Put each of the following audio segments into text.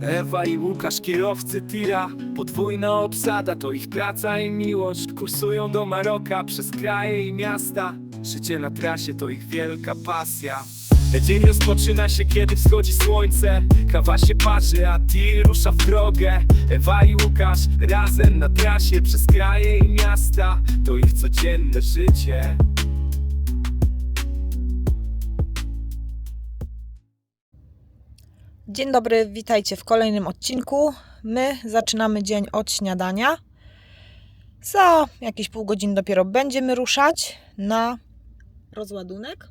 Ewa i Łukasz, kierowcy tira. Podwójna obsada, to ich praca i miłość. Kursują do Maroka przez kraje i miasta. Życie na trasie to ich wielka pasja. Dzień rozpoczyna się, kiedy wschodzi słońce. Kawa się parzy, a tir rusza w drogę. Ewa i Łukasz razem na trasie Przez kraje i miasta. To ich codzienne życie Dzień dobry, witajcie w kolejnym odcinku. My zaczynamy dzień od śniadania. Za jakieś pół godziny dopiero będziemy ruszać na rozładunek.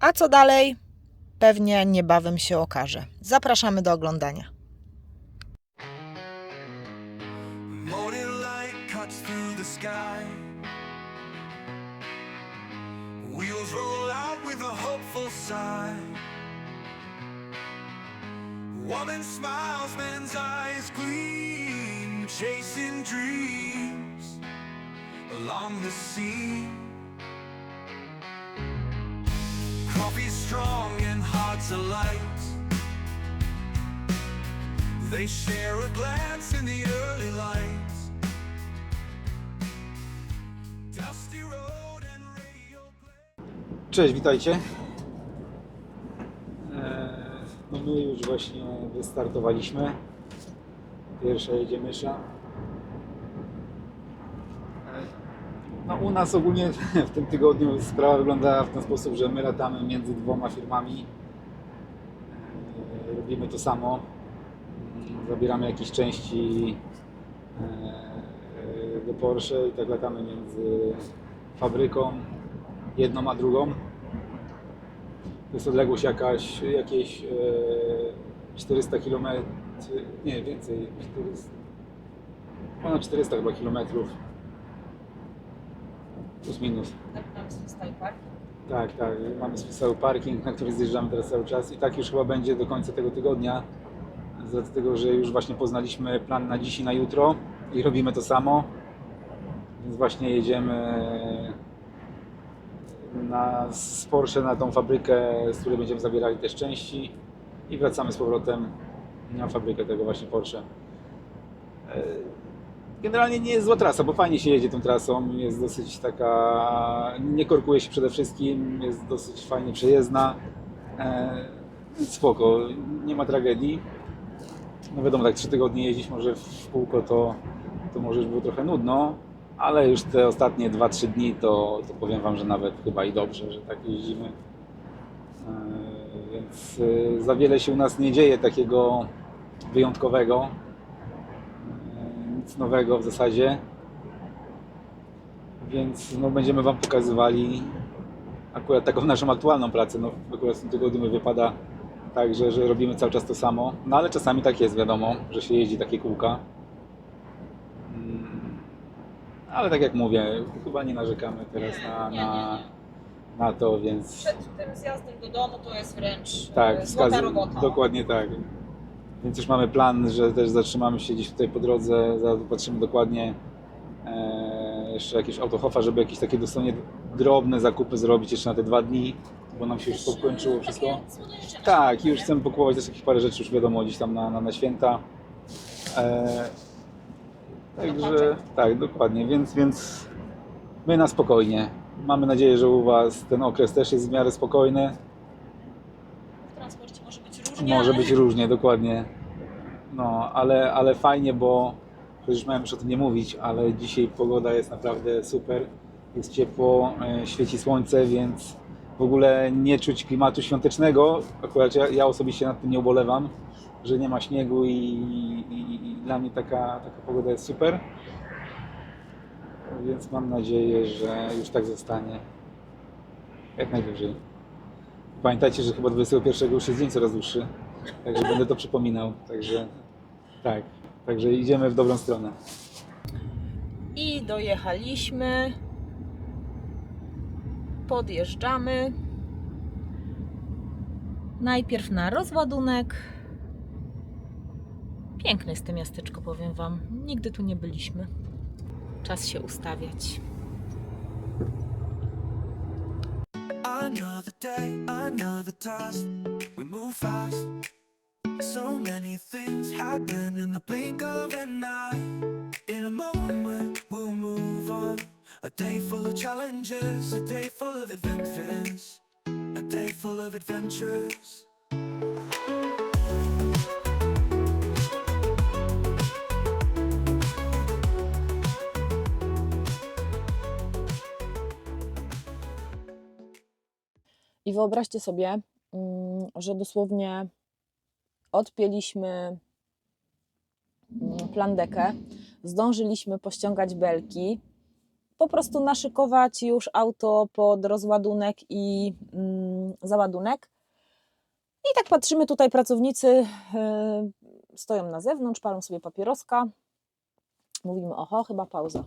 A co dalej? Pewnie niebawem się okaże. Zapraszamy do oglądania. Wheels roll out with a hopeful sigh. Woman smiles, man's eyes gleam, chasing dreams along the sea. Coffee's strong and hearts. They share a glance in the early play. Cześć, witajcie. My już właśnie wystartowaliśmy. Pierwsza jedzie mysza. No u nas ogólnie w tym tygodniu sprawa wygląda w ten sposób, że my latamy między dwoma firmami. Eee, Robimy to samo. Mm, Zabieramy jakieś części eee, do Porsche i tak latamy między fabryką jedną a drugą. To jest odległość jakaś, jakieś e, 400 km, nie więcej, 400, ponad 400 chyba kilometrów. Plus minus. Tak, tak. Mamy swój parking, na który zjeżdżamy teraz cały czas i tak już chyba będzie do końca tego tygodnia. Z racji tego, że już właśnie poznaliśmy plan na dziś i na jutro i robimy to samo. Więc właśnie jedziemy na, z Porsche na tą fabrykę, z której będziemy zabierali też części i wracamy z powrotem na fabrykę tego właśnie Porsche. E, Generalnie nie jest zła trasa, bo fajnie się jedzie tą trasą, jest dosyć taka, nie korkuje się przede wszystkim, jest dosyć fajnie przejezdna, E, spoko, nie ma tragedii. No wiadomo, tak trzy tygodnie jeździć może w kółko to, to może już było trochę nudno, ale już te ostatnie 2-3 dni to, to powiem Wam, że nawet chyba i dobrze, że tak jeździmy. E, Więc e, za wiele się u nas nie dzieje takiego wyjątkowego, E, nic nowego w zasadzie. Więc no, będziemy Wam pokazywali akurat taką naszą aktualną pracę. No, akurat w tym tygodniu wypada tak, że, że robimy cały czas to samo. No ale czasami tak jest, wiadomo, że się jeździ takie kółka. Mm, Ale tak jak mówię, chyba nie narzekamy teraz na, nie, nie, na, nie. na to, więc Przed tym zjazdem do domu to jest wręcz tak, e, złota wskaz- robota. dokładnie tak. Więc już mamy plan, że też zatrzymamy się gdzieś tutaj po drodze, patrzymy dokładnie e, jeszcze jakieś autohofa, żeby jakieś takie dosłownie drobne zakupy zrobić jeszcze na te dwa dni, bo nam się już pokończyło wszystko. Tak, i już chcemy pokupować też jakieś parę rzeczy, już wiadomo, gdzieś tam na, na, na święta. E, także tak, dokładnie, więc, więc my na spokojnie. Mamy nadzieję, że u Was ten okres też jest w miarę spokojny. W transporcie może być różnie. Może być różnie, dokładnie. No, ale, ale fajnie, bo przecież miałem już o tym nie mówić, ale dzisiaj pogoda jest naprawdę super. Jest ciepło, e, świeci słońce, więc w ogóle nie czuć klimatu świątecznego. Akurat ja, ja osobiście nad tym nie ubolewam, że nie ma śniegu i, i, i dla mnie taka, taka pogoda jest super. Więc mam nadzieję, że już tak zostanie. Jak najdłużej. Pamiętajcie, że chyba 21 już jest dzień coraz dłuższy, także będę to przypominał. Także tak, także idziemy w dobrą stronę. I dojechaliśmy. Podjeżdżamy. Najpierw na rozładunek. Piękne jest to miasteczko, powiem Wam. Nigdy tu nie byliśmy. Czas się ustawiać. Another day, another task. We move fast. So many things happen in the blink of an eye. In a moment, we'll move on. A day full of challenges, a day full of adventures, a day full of adventures. I wyobraźcie sobie, mm, że dosłownie odpięliśmy mm, plandekę, zdążyliśmy pościągać belki, po prostu naszykować już auto pod rozładunek i mm, załadunek. I tak patrzymy, tutaj pracownicy y, stoją na zewnątrz, palą sobie papieroska. Mówimy, oho, chyba pauza.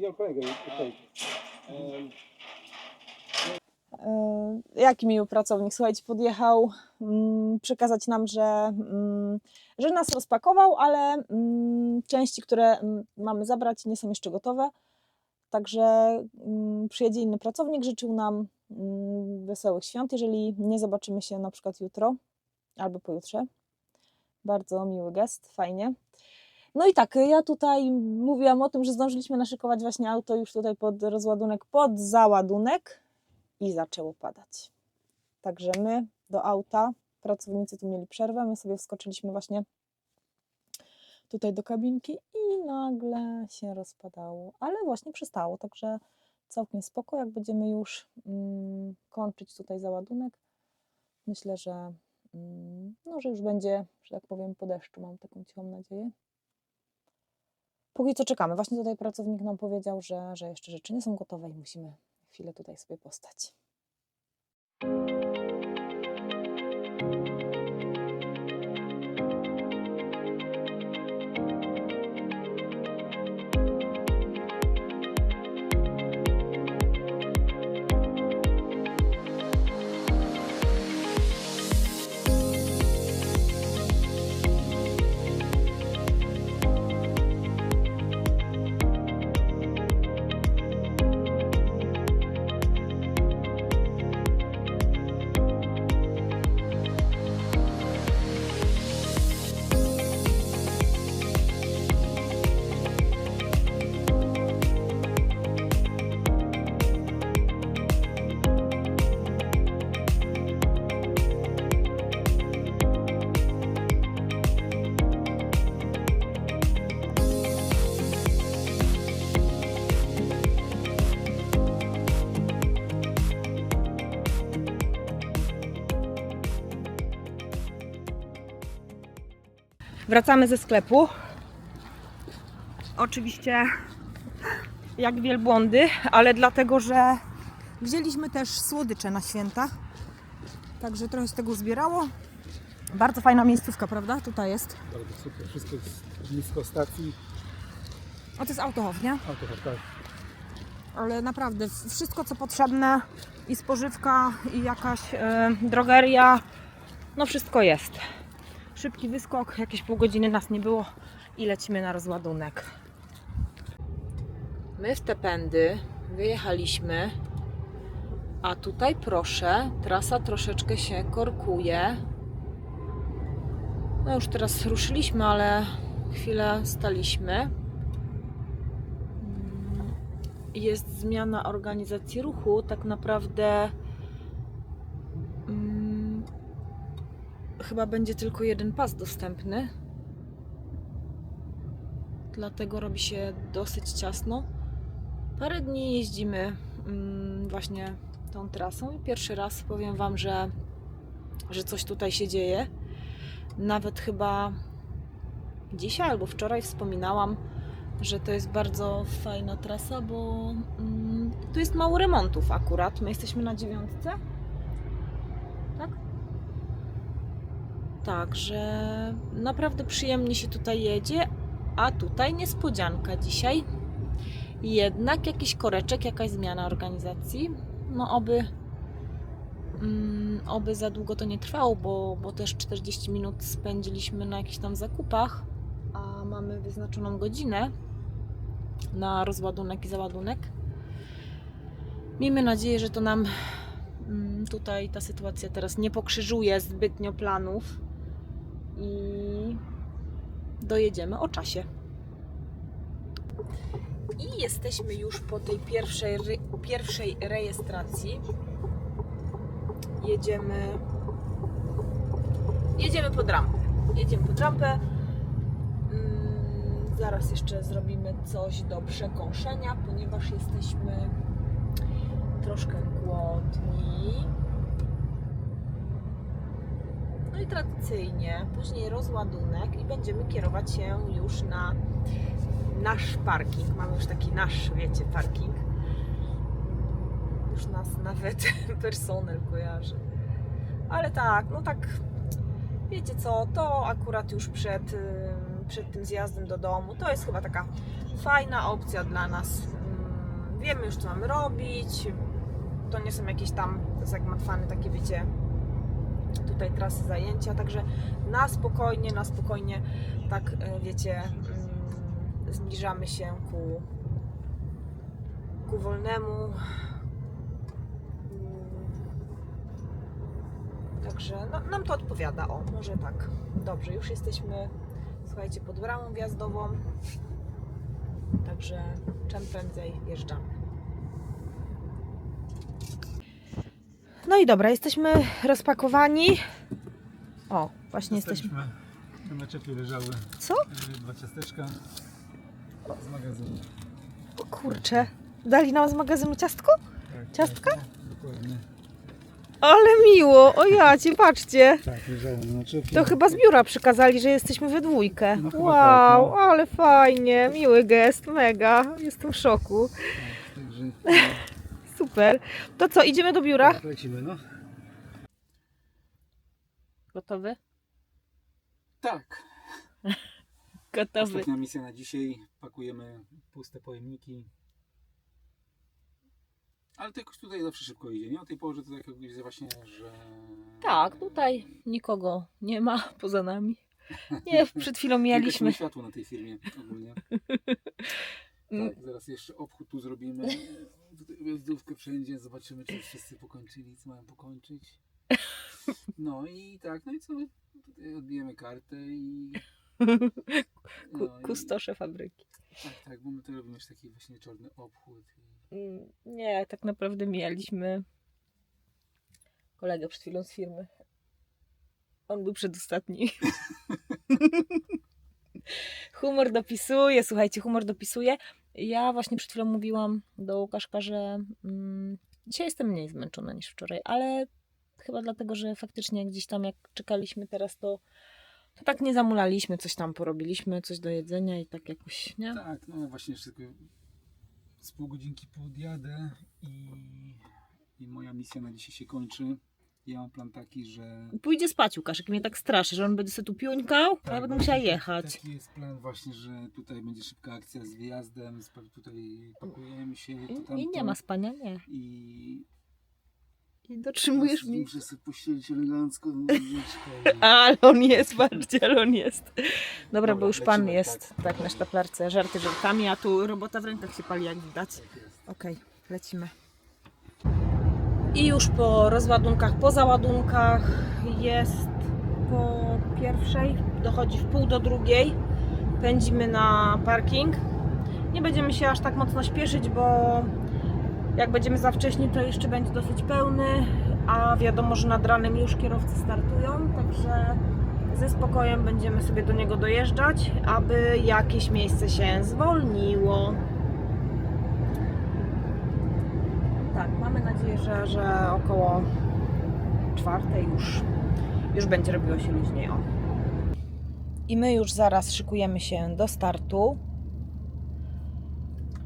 your colleague. Um, E, Jaki miły pracownik, słuchajcie, podjechał mm, przekazać nam, że, mm, że nas rozpakował, ale mm, części, które mamy zabrać, nie są jeszcze gotowe. Także przyjedzie inny pracownik, życzył nam wesołych świąt, jeżeli nie zobaczymy się na przykład jutro albo pojutrze. Bardzo miły gest, fajnie. No i tak, ja tutaj mówiłam o tym, że zdążyliśmy naszykować właśnie auto już tutaj pod rozładunek, pod załadunek i zaczęło padać. Także my do auta, pracownicy tu mieli przerwę, my sobie wskoczyliśmy właśnie tutaj do kabinki i nagle się rozpadało, ale właśnie przestało, także całkiem spoko, jak będziemy już mm, kończyć tutaj załadunek, myślę, że, mm, no, że już będzie, że tak powiem, po deszczu, mam taką cichą nadzieję. Póki co czekamy. Właśnie tutaj pracownik nam powiedział, że, że jeszcze rzeczy nie są gotowe i musimy chwilę tutaj sobie postać. Wracamy ze sklepu. Oczywiście jak wielbłądy, ale dlatego, że wzięliśmy też słodycze na święta. Także trochę z tego zbierało. Bardzo fajna miejscówka, prawda? Tutaj jest. bardzo super, wszystko jest blisko stacji, O, to jest autochow, nie? tak. ale naprawdę wszystko co potrzebne i spożywka i jakaś e, drogeria, no wszystko jest. Szybki wyskok, jakieś pół godziny nas nie było i lecimy na rozładunek. My w te pędy wyjechaliśmy, a tutaj proszę, trasa troszeczkę się korkuje. No już teraz ruszyliśmy, ale chwilę staliśmy jest zmiana organizacji ruchu, tak naprawdę chyba będzie tylko jeden pas dostępny. Dlatego robi się dosyć ciasno. Parę dni jeździmy mm, właśnie tą trasą i pierwszy raz powiem Wam, że, że coś tutaj się dzieje. Nawet chyba dzisiaj albo wczoraj wspominałam, że to jest bardzo fajna trasa, bo mm, tu jest mało remontów akurat. My jesteśmy na dziewiątce. Także naprawdę przyjemnie się tutaj jedzie, a tutaj niespodzianka dzisiaj. Jednak jakiś koreczek, jakaś zmiana organizacji. No oby, mm, oby za długo to nie trwało, bo, bo też 40 minut spędziliśmy na jakichś tam zakupach, a mamy wyznaczoną godzinę na rozładunek i załadunek. Miejmy nadzieję, że to nam mm, tutaj ta sytuacja teraz nie pokrzyżuje zbytnio planów i dojedziemy o czasie. I jesteśmy już po tej pierwszej, pierwszej rejestracji. Jedziemy. Jedziemy pod rampę. Jedziemy pod rampę. Mm, Zaraz jeszcze zrobimy coś do przekąszenia, ponieważ jesteśmy troszkę głodni. No i tradycyjnie później rozładunek i będziemy kierować się już na nasz parking. Mamy już taki nasz, wiecie, parking. Już nas nawet personel kojarzy. Ale tak, no tak, wiecie co, to akurat już przed, przed tym zjazdem do domu, to jest chyba taka fajna opcja dla nas. Wiemy już, co mamy robić. To nie są jakieś tam zagmatwane takie, wiecie, tutaj trasy zajęcia, także na spokojnie, na spokojnie, tak e, wiecie, mm, zbliżamy się ku, ku wolnemu. Mm, Także no, nam to odpowiada, o, może tak. Dobrze, już jesteśmy, słuchajcie, pod bramą wjazdową, także czym prędzej wjeżdżamy. No i dobra, jesteśmy rozpakowani. O, właśnie jesteśmy. Na naczepie leżały Co? e, dwa ciasteczka z magazynu. O kurczę. Dali nam z magazynu ciastko? Tak, Ciastka? tak, dokładnie. Ale miło, o jacie, patrzcie. Tak, leżały na naczepie. To chyba z biura przykazali, że jesteśmy we dwójkę. No chyba wow, tak, no. ale fajnie, miły gest, mega. Jestem w szoku. Także Super. To co, idziemy do biura? tak, lecimy, no. Gotowy? Tak. Gotowy. Ostatnia misja na dzisiaj. Pakujemy puste pojemniki. Ale to jakoś tutaj zawsze szybko idzie, nie? O tej porze to tak jak widzę właśnie, że... Tak, tutaj nikogo nie ma poza nami. Nie, przed chwilą mieliśmy. Światło na tej firmie ogólnie. Tak, zaraz jeszcze obchód tu zrobimy. Tutaj Wjazdówkę wszędzie, zobaczymy czy wszyscy pokończyli, co mają pokończyć. No i tak, no i co? Tutaj odbijemy kartę i... No, kustosze fabryki. tak, tak, bo my tu robimy już taki właśnie czarny obchód. Mm, Nie, tak naprawdę mieliśmy kolegę przed chwilą z firmy. On był przedostatni. humor dopisuje, słuchajcie, humor dopisuje. Ja właśnie przed chwilą mówiłam do Łukaszka, że mm, dzisiaj jestem mniej zmęczona niż wczoraj, ale chyba dlatego, że faktycznie gdzieś tam jak czekaliśmy teraz, to, to tak nie zamulaliśmy, coś tam porobiliśmy, coś do jedzenia i tak jakoś, nie? Tak, no właśnie jeszcze tylko z pół godzinki podjadę i, i moja misja na dzisiaj się kończy. Ja mam plan taki, że... Pójdzie spać Łukaszek, mnie tak straszy, że on będzie sobie tu piuńkał, a ja Tak, będę musiała jechać. Taki jest plan właśnie, że tutaj będzie szybka akcja z wyjazdem, spa- tutaj pakujemy się. to I. I nie ma spania, nie. I I dotrzymujesz mi. Muszę sobie pościelić elegancko i- Ale on jest, patrzcie, ale on jest. Dobra, Dobra, bo już pan lecimy, jest tak na sztaplarce, żarty żartami, a tu robota w rękach się pali, jak widać. Tak jest. Okej, lecimy. I już po rozładunkach, po załadunkach jest po pierwszej, dochodzi w pół do drugiej. Pędzimy na parking. Nie będziemy się aż tak mocno śpieszyć, bo jak będziemy za wcześnie, to jeszcze będzie dosyć pełny, a wiadomo, że nad ranem już kierowcy startują, także ze spokojem będziemy sobie do niego dojeżdżać, aby jakieś miejsce się zwolniło. Tak, mamy nadzieję, że, że około czwartej już, już będzie robiło się luźniej. O. I my już zaraz szykujemy się do startu.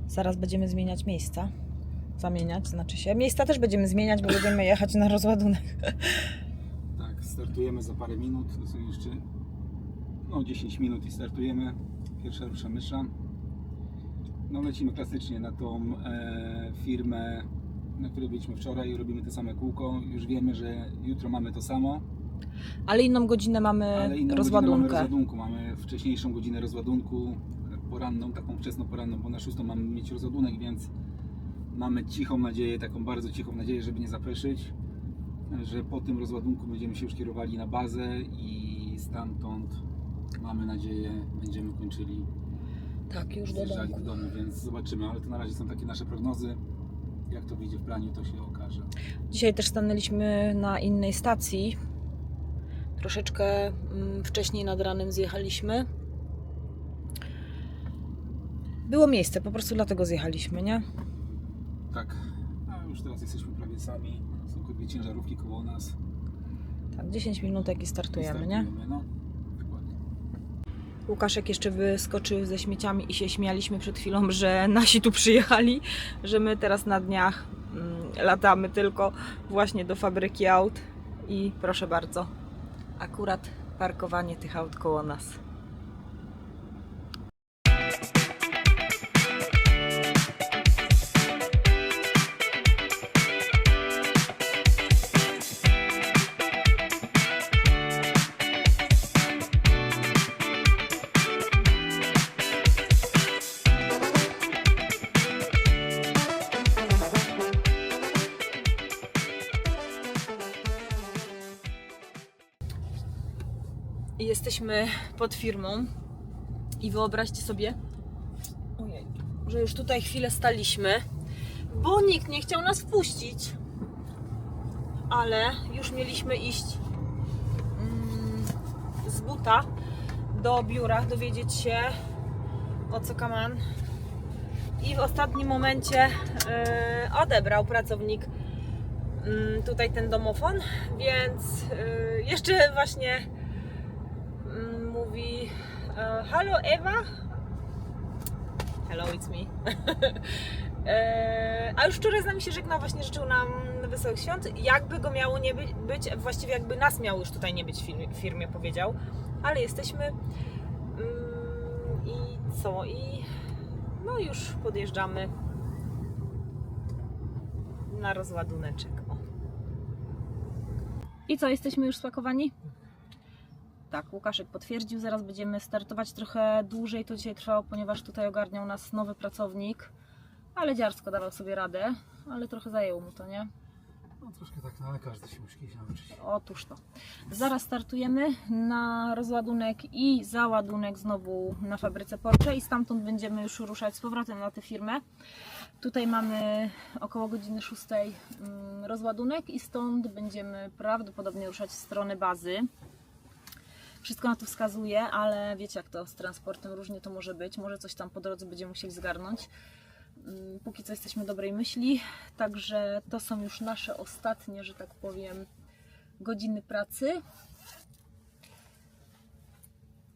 Zaraz będziemy zmieniać miejsca. Zamieniać, znaczy się. Miejsca też będziemy zmieniać, bo będziemy jechać na rozładunek. Tak, startujemy za parę minut, to są jeszcze no 10 minut i startujemy. Pierwsza rusza mysza. No lecimy klasycznie na tą e, firmę, na której byliśmy wczoraj, robimy te same kółko. Już wiemy, że jutro mamy to samo, Ale inną godzinę mamy ale inną godzinę mamy rozładunkę. rozładunku. Mamy wcześniejszą godzinę rozładunku, poranną, taką wczesno poranną, bo na szóstą mamy mieć rozładunek, więc mamy cichą nadzieję, taką bardzo cichą nadzieję, żeby nie zapeszyć. że po tym rozładunku będziemy się już kierowali na bazę i stamtąd mamy nadzieję będziemy kończyli Tak, już do domu. do domu, więc zobaczymy, ale to na razie są takie nasze prognozy. Jak to wyjdzie w planie, to się okaże. Dzisiaj też stanęliśmy na innej stacji. Troszeczkę mm, wcześniej nad ranem zjechaliśmy. Było miejsce, po prostu dlatego zjechaliśmy, nie? Tak, a już teraz jesteśmy prawie sami. Są dwie ciężarówki koło nas. Tak, 10 minutek i startujemy, nie? Startujemy, No, dokładnie. Łukaszek jeszcze wyskoczył ze śmieciami i się śmialiśmy przed chwilą, że nasi tu przyjechali, że my teraz na dniach mm, latamy tylko właśnie do fabryki aut i proszę bardzo, akurat parkowanie tych aut koło nas. I jesteśmy pod firmą i wyobraźcie sobie, że już tutaj chwilę staliśmy, bo nikt nie chciał nas wpuścić. Ale już mieliśmy iść mm, z buta do biura, dowiedzieć się o co kaman. I w ostatnim momencie e, odebrał pracownik mm, tutaj ten domofon, więc e, jeszcze właśnie mówi e, Halo Ewa? Hello, it's me. E, A już wczoraj z nami się żegnał, właśnie życzył nam wesołych świąt. Jakby go miało nie być, właściwie jakby nas miało już tutaj nie być w firmie, w firmie powiedział. Ale jesteśmy. Mm, I co? I no już podjeżdżamy na rozładuneczek. O. I co, jesteśmy już spakowani? Tak, Łukaszek potwierdził, zaraz będziemy startować trochę dłużej, to dzisiaj trwało, ponieważ tutaj ogarniał nas nowy pracownik, ale dziarsko dawał sobie radę, ale trochę zajęło mu to, nie? No troszkę tak, no ale każdy się musi kiedyś nauczyć. Otóż to. Zaraz startujemy na rozładunek i załadunek znowu na fabryce Porsche i stamtąd będziemy już ruszać z powrotem na tę firmę. Tutaj mamy około godziny 6 mm, rozładunek i stąd będziemy prawdopodobnie ruszać w stronę bazy. Wszystko na to wskazuje, ale wiecie jak to z transportem różnie to może być. Może coś tam po drodze będziemy musieli zgarnąć. Mm, Póki co jesteśmy dobrej myśli, także to są już nasze ostatnie, że tak powiem, godziny pracy.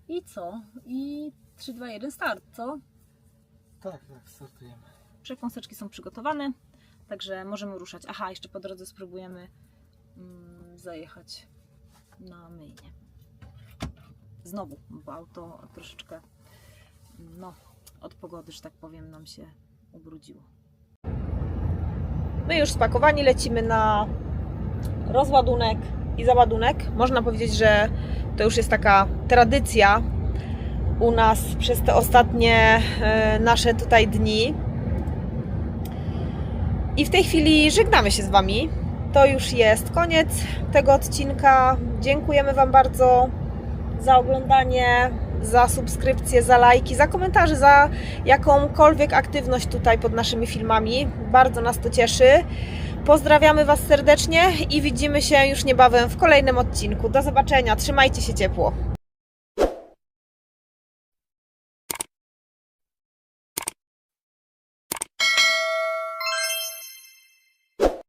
I co? I 3, 2, 1, start, co? Tak, tak, startujemy. Przekąseczki są przygotowane, także możemy ruszać. Aha, jeszcze po drodze spróbujemy mm, zajechać na myjnie. Znowu, bo auto troszeczkę no, od pogody, że tak powiem, nam się ubrudziło. My już spakowani lecimy na rozładunek i załadunek. Można powiedzieć, że to już jest taka tradycja u nas przez te ostatnie e, nasze tutaj dni. I w tej chwili żegnamy się z Wami. To już jest koniec tego odcinka. Dziękujemy Wam bardzo za oglądanie, za subskrypcję, za lajki, za komentarze, za jakąkolwiek aktywność tutaj pod naszymi filmami. Bardzo nas to cieszy. Pozdrawiamy Was serdecznie i widzimy się już niebawem w kolejnym odcinku. Do zobaczenia, trzymajcie się ciepło.